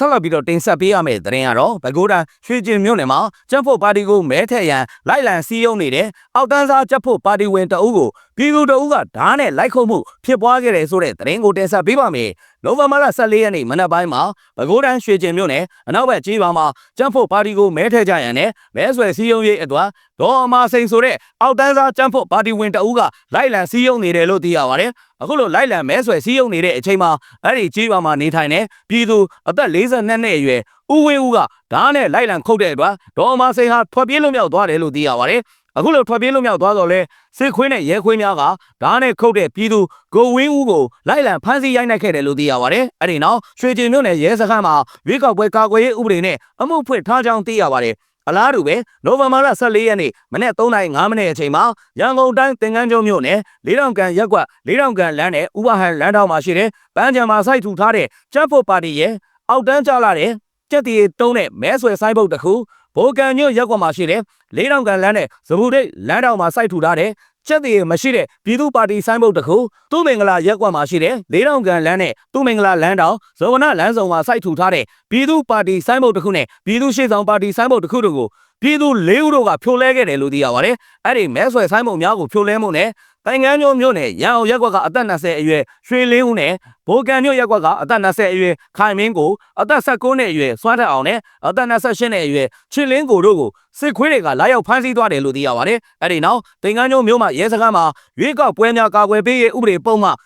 ဆက်လက်ပြီးတော့တင်ဆက်ပေးရမယ့်သတင်းကတော့ပဲခူးတိုင်းရွှေကျင်မြို့နယ်မှာကျပ်ဖို့ပါတီကိုမဲထက်ရန်လိုက်လံစည်းရုံးနေတဲ့အောက်တန်းစားကျပ်ဖို့ပါတီဝင်တအုပ်ကို ပြည်သူတအုပ်ကဓာတ်နဲ့လိုက်ခုတ်မှုဖြစ်ပွားခဲ့တယ်ဆိုတဲ့သတင်းကိုတင်ဆက်ပေးပါမယ်။နိုဝင်ဘာလ14ရက်နေ့မနက်ပိုင်းမှာပဲခူးတိုင်းရွှေကျင်မြို့နယ်အနောက်ဘက်ကြီးပါမှာကျပ်ဖို့ပါတီကိုမဲထက်ကြရန်နဲ့မဲဆွယ်စည်းရုံးရေးအတွက်ဒေါ်အမာစိန်ဆိုတဲ့အောက်တန်းစားကျပ်ဖို့ပါတီဝင်တအုပ်ကလိုက်လံစည်းရုံးနေတယ်လို့သိရပါတယ်။အခုလိုလိုက်လံမဲဆွယ်စည်းရုံးနေတဲ့အချိန်မှာအဲ့ဒီကြီးပါမှာနေထိုင်တဲ့ပြည်သူအသက်42နှစ်အရွယ်ဦးဝင်းဦးကဓာတ်နဲ့လိုက်လံခုတ်တဲ့အတွက်ဒေါ်အမာစိန်ဟာထွက်ပြေးလွတ်မြောက်သွားတယ်လို့သိရပါတယ်။ အခုလိုထွက်ပြေးလွတ်မြောက်သွားတော့လဲစစ်ခွေးနဲ့ရဲခွေးများကဓာတ်နဲ့ခုတ်တဲ့ပြည်သူကိုဝင်းဦးကိုလိုက်လံဖမ်းဆီးရိုက်နှက်ခဲ့တယ်လို့သိရပါတယ်။အဲ့ဒီနောက်ရွှေကျင်မြို့နယ်ရဲစခန်းမှာရွေးကောက်ပွဲကာကွယ်ရေးဥပဒေနဲ့အမှုဖွင့်ထားကြောင်းသိရပါတယ်။အလားတူပဲနိုဝင်ဘာလ14ရက်နေ့မနေ့3:05မိနစ်အချိန်မှာရန်ကုန်တိုင်းသင်္ကန်းကျွန်းမြို့နယ်လေးတောင်ကန်ရက်ကွက်လေးတောင်ကန်လမ်းနဲ့ဥပဟန်လမ်းတောင်မှာရှိတဲ့ပန်းချံမှာစိုက်ထူထားတဲ့ကျန်းဖို့ပါတီရဲ့အောက်တန်းကျလာတဲ့ ကြက်တီတုံးတဲ့မဲဆွယ်ဆိုင်ဘုတ်တစ်ခုဘိုကန်ညွတ်ရက်ကွက်မှာရှိတဲ့လေးတောင်ကန်လမ်းနဲ့ဇဘူရိတ်လမ်းတောင်မှာစိုက်ထူထားတဲ့ကျက်တီမရှိတဲ့ပြည်သူပါတီဆိုင်ဘုတ်တစ်ခုသူ့မင်္ဂလာရက်ကွက်မှာရှိတဲ့လေးတောင်ကန်လမ်းနဲ့သူ့မင်္ဂလာလမ်းတောင်ဇောဝနလမ်းဆောင်မှာစိုက်ထူထားတဲ့ပြည်သူပါတီဆိုင်ဘုတ်တစ်ခုနဲ့ပြည်သူရှေ့ဆောင်ပါတီဆိုင်ဘုတ်တစ်ခုတို့ကိုပြည်သူလေးဦးတို့ကဖြိုလဲခဲ့တယ်လို့သိရပါတယ်။အဲ့ဒီမဲဆွယ်ဆိုင်ဘုတ်များကိုဖြိုလဲမှုနဲ့ တိုင်ငန်းမျိုးမျိုးနဲ့ရန်အောင်ရက်ကွက်ကအသက်20အရွယ်ရွှေလင်းဦးနဲ့ဘိုကန်မျိုးရက်ကွက်ကအသက်20အရွယ်ခိုင်မင်းကိုအသက်19နှစ်အရွယ်စွမ်းထက်အောင်နဲ့အသက်28နှစ်အရွယ်ချစ်လင်းကိုတို့ကိုစစ်ခွေးတွေကလာရောက်ဖမ်းဆီးသွားတယ်လို့သိရပါတယ်။အဲ့ဒီနောက်တိုင်ငန်းမျိုးမျိုးမှာရဲစခန်းမှာရွေးကောက်ပွဲများကာကွယ်ပေးရေးဥပဒေပုံမှန်